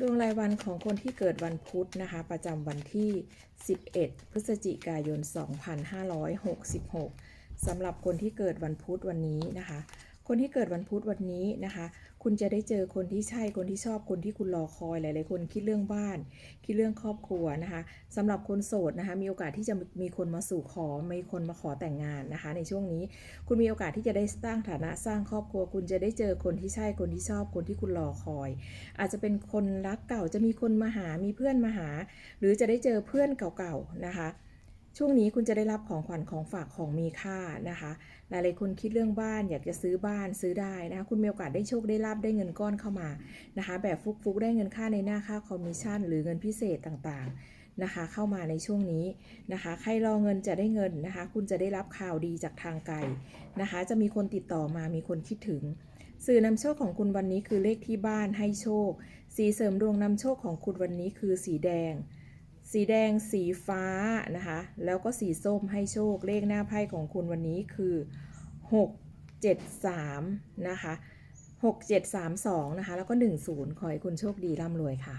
ดวงรายวันของคนที่เกิดวันพุธนะคะ ประจำวันที่ 11 พฤศจิกายน 2566 สำหรับคนที่เกิดวันพุธวันนี้นะคะ คนที่เกิดวันพุธวันนี้นะคะ คุณจะได้เจอคนที่ใช่คนที่ชอบคนที่คุณรอคอยหลายๆคนคิดเรื่องบ้าน คิดเรื่องครอบครัวนะคะสำหรับคนโสดนะคะมีโอกาสที่จะมีคนมาสู่ขอมีคนมาขอแต่งงานนะคะ ในช่วงนี้คุณมีโอกาสที่จะได้สร้างฐานะสร้างครอบครัว คุณจะได้เจอคนที่ใช่คนที่ชอบคนที่คุณรอคอย อาจจะเป็นคนรักเก่าจะมีคนมาหามีเพื่อนมาหา หรือจะได้เจอเพื่อนเก่าๆนะคะ ช่วงนี้คุณจะได้รับของขวัญของฝากของมีค่านะคะ หลายๆคนคิดเรื่องบ้านอยากจะซื้อบ้านซื้อได้นะคะคุณมีโอกาสได้โชคได้ลาบได้เงินก้อนเข้ามานะคะ แบบฟุกๆได้เงินค่าในหน้าค่าคอมมิชชั่น หรือเงินพิเศษต่างๆนะคะ เข้ามาในช่วงนี้นะคะ ใครรอเงินจะได้เงินนะคะ คุณจะได้รับข่าวดีจากทางไกลนะคะ จะมีคนติดต่อมามีคนคิดถึง สื่อนำโชคของคุณวันนี้คือเลขที่บ้านให้โชค สีเสริมดวงนำโชคของคุณวันนี้คือสีแดง สีแดงสีฟ้านะคะ แล้วก็สีส้มให้โชคเลขหน้าไพ่ของคุณวันนี้คือ 6 7 3 นะคะ 6 7 3 2 นะคะ แล้วก็ 10 ขอให้คุณโชคดีร่ำรวยค่ะ